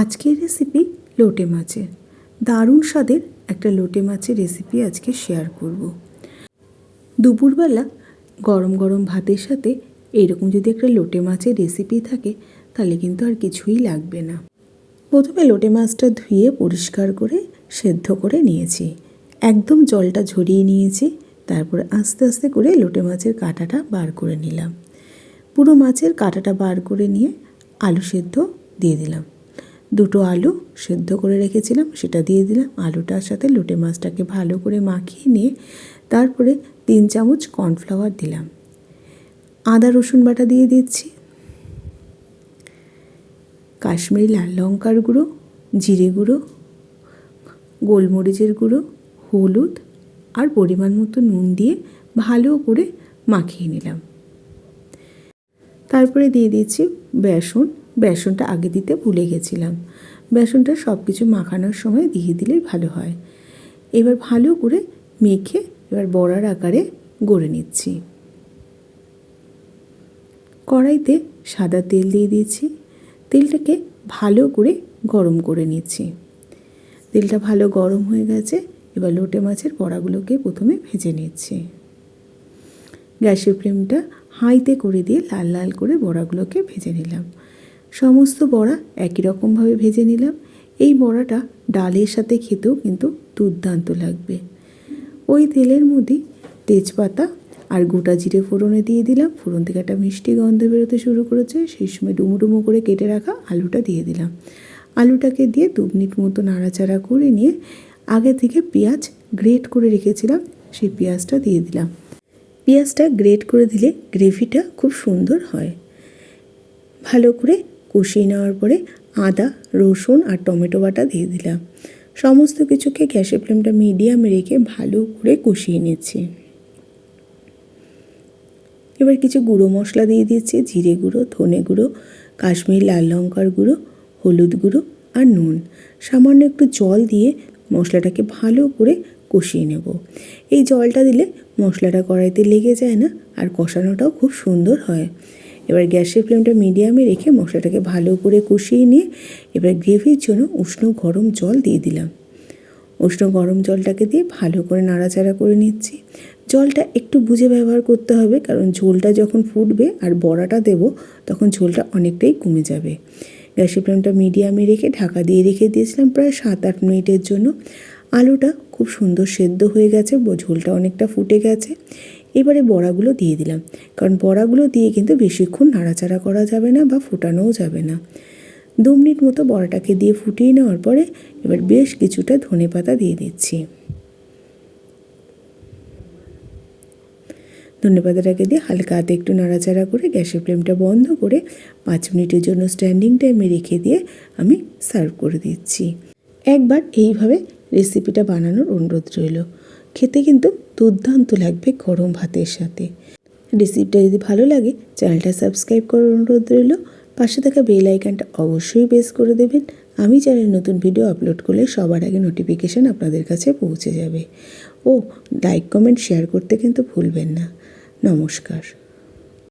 আজকের রেসিপি লোটে মাছের। দারুণ স্বাদের একটা লোটে মাছের রেসিপি আজকে শেয়ার করব। দুপুরবেলা গরম গরম ভাতের সাথে এরকম যদি একটা লোটে মাছের রেসিপি থাকে, তাহলে কিন্তু আর কিছুই লাগবে না। প্রথমে লোটে মাছটা ধুয়ে পরিষ্কার করে সেদ্ধ করে নিয়েছি। একদম জলটা ঝরিয়ে নিয়েছি, তারপরে আস্তে আস্তে করে লোটে মাছের কাঁটাটা বার করে নিলাম। পুরো মাছের কাঁটাটা বার করে নিয়ে আলু সেদ্ধ দিয়ে দিলাম। দুটো আলু সেদ্ধ করে রেখেছিলাম, সেটা দিয়ে দিলাম। আলুটার সাথে লোটে মাছটাকে ভালো করে মাখিয়ে নিয়ে তারপরে তিন চামচ কর্নফ্লাওয়ার দিলাম। আদা, রসুন বাটা দিয়ে দিচ্ছি। কাশ্মীরি লাল লঙ্কার গুঁড়ো, জিরে গুঁড়ো, গোলমরিচের গুঁড়ো, হলুদ আর পরিমাণ মতো নুন দিয়ে ভালো করে মাখিয়ে নিলাম। তারপরে দিয়ে দিচ্ছি বেসন। বেসনটা আগে দিতে ভুলে গেছিলাম। বেসনটা সব কিছু মাখানোর সময় দিয়ে দিলেই ভালো হয়। এবার ভালো করে মেখে এবার বড়ার আকারে গড়ে নিচ্ছি। কড়াইতে সাদা তেল দিয়ে দিয়েছি। তেলটাকে ভালো করে গরম করে নিচ্ছি। তেলটা ভালো গরম হয়ে গেছে, এবার লোটে মাছের বড়াগুলোকে প্রথমে ভেজে নিচ্ছি। গ্যাসের ফ্লেমটা হাইতে করে দিয়ে লাল লাল করে বড়াগুলোকে ভেজে নিলাম। সমস্ত বড়া একই রকমভাবে ভেজে নিলাম। এই বড়াটা ডালের সাথে খেতেও কিন্তু দুর্দান্ত লাগবে। ওই তেলের মধ্যে তেজপাতা আর গোটা জিরে ফোড়নে দিয়ে দিলাম। ফোড়ন থেকে একটা মিষ্টি গন্ধ বেরোতে শুরু করেছে। সেই সময় ডুমো ডুমো করে কেটে রাখা আলুটা দিয়ে দিলাম। আলুটাকে দিয়ে দু মিনিট মতো নাড়াচাড়া করে নিয়ে আগে থেকে পেঁয়াজ গ্রেট করে রেখেছিলাম, সেই পেঁয়াজটা দিয়ে দিলাম। পেঁয়াজটা গ্রেট করে দিলে গ্রেভিটা খুব সুন্দর হয়। ভালো করে কষিয়ে নেওয়ার পরে আদা, রসুন আর টমেটো বাটা দিয়ে দিলাম। সমস্ত কিছুকে গ্যাসের ফ্লেমটা মিডিয়ামে রেখে ভালো করে কষিয়ে নিচ্ছি। এবার কিছু গুঁড়ো মশলা দিয়ে দিচ্ছি, জিরে গুঁড়ো, ধনে গুঁড়ো, কাশ্মীর লাল লঙ্কার গুঁড়ো, হলুদ গুঁড়ো আর নুন। সামান্য একটু জল দিয়ে মশলাটাকে ভালো করে কষিয়ে নেব। এই জলটা দিলে মশলাটা কড়াইতে লেগে যায় না আর কষানোটাও খুব সুন্দর হয়। এবার গ্যাসের ফ্লেমটা মিডিয়ামে রেখে মশলাটাকে ভালো করে কষিয়ে নিয়ে এবার গ্রেভির জন্য উষ্ণ গরম জল দিয়ে দিলাম। উষ্ণ গরম জলটাকে দিয়ে ভালো করে নাড়াচাড়া করে নিচ্ছি। জলটা একটু বুঝে ব্যবহার করতে হবে, কারণ ঝোলটা যখন ফুটবে আর বড়াটা দেব, তখন ঝোলটা অনেকটাই কমে যাবে। গ্যাসের ফ্লেমটা মিডিয়ামে রেখে ঢাকা দিয়ে রেখে দিয়েছিলাম প্রায় সাত আট মিনিটের জন্য। আলুটা খুব সুন্দর সেদ্ধ হয়ে গেছে ঝোলটা অনেকটা ফুটে গেছে। এবারে বড়াগুলো দিয়ে দিলাম। কারণ বড়াগুলো দিয়ে কিন্তু বেশিক্ষণ নাড়াচাড়া করা যাবে না বা ফোটানোও যাবে না। দু মিনিট মতো বড়াটাকে দিয়ে ফুটিয়ে নেওয়ার পরে এবার বেশ কিছুটা ধনে পাতা দিয়ে দিচ্ছি। ধনে পাতাটাকে দিয়ে হালকা হাতে একটু নাড়াচাড়া করে গ্যাসের ফ্লেমটা বন্ধ করে পাঁচ মিনিটের জন্য স্ট্যান্ডিং টাইমে রেখে দিয়ে আমি সার্ভ করে দিচ্ছি। একবার এইভাবে রেসিপিটা বানানোর অনুরোধ রইল। খেতে কিন্তু দুর্দান্ত লাগবে গরম ভাতের সাথে। রেসিপিটা যদি ভালো লাগে, চ্যানেলটা সাবস্ক্রাইব করার অনুরোধ রইল। পাশে থাকা বেল আইকনটা অবশ্যই প্রেস করে দেবেন। আমি চ্যানেল নতুন ভিডিও আপলোড করলে সবার আগে নোটিফিকেশান আপনাদের কাছে পৌঁছে যাবে। ও, লাইক, কমেন্ট, শেয়ার করতে কিন্তু ভুলবেন না। নমস্কার।